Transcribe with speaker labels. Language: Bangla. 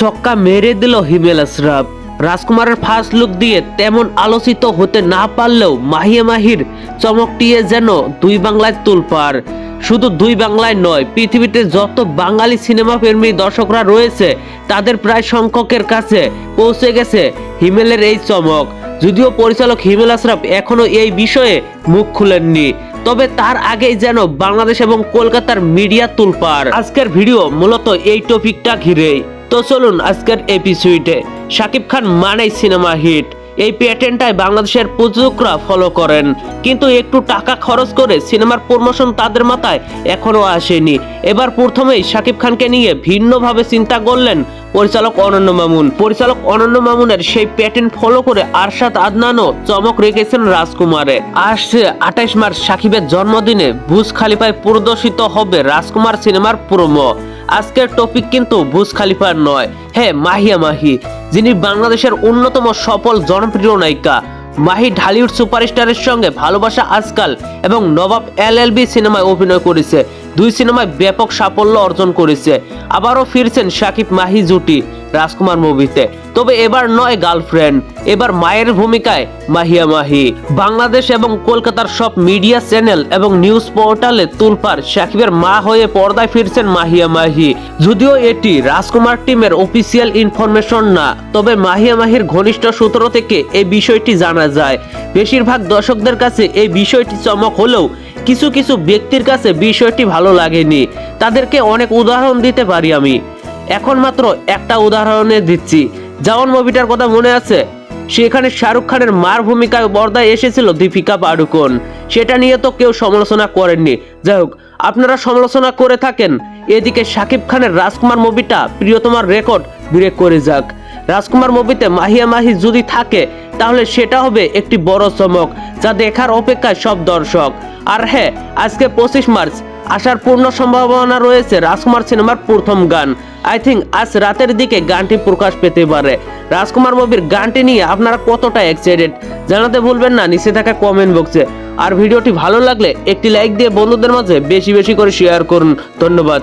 Speaker 1: ছক্কা মেরে দিল হিমেল আশরাফ। রাজকুমারের ফার্স্ট লুক দিয়ে তেমন আলোচিত হতে না পারলেও মাহিয়া মাহির চমকটিয়ে যেন দুই বাংলায় তুলপার শুধু দুই বাংলায় নয়, পৃথিবীতে যত বাঙালি সিনেমা প্রেমী দর্শকরা রয়েছে, তাদের প্রায় সংখ্যকের কাছে পৌঁছে গেছে হিমেলের এই চমক। যদিও পরিচালক হিমেল আশরাফ এখনও এই বিষয়ে মুখ খুলেননি, তবে তার আগেই যেন বাংলাদেশ এবং কলকাতার মিডিয়া তুলপার আজকের ভিডিও মূলত এই টপিকটা ঘিরেই। তো চলুন আজকের এপিসোডে শাকিব খান মানেই সিনেমা হিট এই প্যাটার্নটাই বাংলাদেশের প্রযোজকরা ফলো করেন। কিন্তু একটু টাকা খরচ করে সিনেমার প্রমোশন তাদের মাথায় এখনও আসেনি। এবার প্রথমেই শাকিব খানকে নিয়ে ভিন্নভাবে চিন্তা করলেন পরিচালক অনন্য মামুন। পরিচালক অনন্য মামুনের সেই প্যাটার্ন ফলো করে আরশাদ আদনানও চমক রেখেছেন রাজকুমারে। আসছে আঠাইশ মার্চ সাকিবের জন্মদিনে বুজ খালিফায় প্রদর্শিত হবে রাজকুমার সিনেমার প্রোমো আজকের টপিক কিন্তু বুজ খালিফার নয়। হ্যাঁ মাহিয়া মাহি, যিনি বাংলাদেশের অন্যতম সফল জনপ্রিয় নায়িকা। মাহি ঢালিউড সুপারস্টারের সঙ্গে ভালোবাসা আজকাল এবং নবাব এল এল বি সিনেমায় অভিনয় করেছে। দুই সিনেমায় ব্যাপক সাফল্য অর্জন করেছে। আবারও ফিরছেন সাকিব মাহি জুটি। রাজকুমার মুভিতে। তবে এবার নয় গার্লফ্রেন্ড, এবার মায়ের ভূমিকায় মাহিয়া মাহি। বাংলাদেশ এবং কলকাতার সব মিডিয়া চ্যানেল এবং নিউজ পোর্টালে তুলপার শাকিবের মা হয়ে পর্দায় ফিরছেন মাহিয়া মাহি। যদিও এটি রাজকুমার টিমের অফিসিয়াল ইনফরমেশন না, তবে মাহিয়া মাহির ঘনিষ্ঠ সূত্র থেকে এই বিষয়টি জানা যায়। বেশিরভাগ দর্শকদের কাছে এই বিষয়টি চমক হলেও কিছু কিছু ব্যক্তির কাছে বিষয়টি ভালো লাগেনি। তাদেরকে অনেক উদাহরণ দিতে পারি আমি। এখন মাত্র একটা উদাহরণে দিচ্ছি। জাওয়ান মুভিটার কথা মনে আছে, সেখানে শাহরুখ খানের মার ভূমিকায় বর্দায় এসেছিল দীপিকা পাডুকোন। সেটা নিয়ে তো কেউ সমালোচনা করেননি। যাই হোক, আপনারা সমালোচনা করে থাকেন। এদিকে শাকিব খানের রাজকুমার মুভিটা প্রিয়তমার রেকর্ড ব্রেক করে যাক। রাজকুমার মুভিতে মাহিয়া মাহি যদি থাকে, তাহলে সেটা হবে একটি বড় চমক, যা দেখার অপেক্ষায় সব দর্শক। আর হ্যাঁ আজকে পঁচিশ মার্চ আসার পূর্ণ সম্ভাবনা রয়েছে রাজকুমার সিনেমার প্রথম গান। আই থিঙ্ক আজ রাতের দিকে গানটি প্রকাশ পেতে পারে। রাজকুমার মুভির গানটি নিয়ে আপনারা কতটা এক্সাইটেড জানাতে ভুলবেন না, নিচে থাকা কমেন্ট বক্সে আর ভিডিওটি ভালো লাগলে একটি লাইক দিয়ে বন্ধুদের মাঝে বেশি বেশি করে শেয়ার করুন। ধন্যবাদ।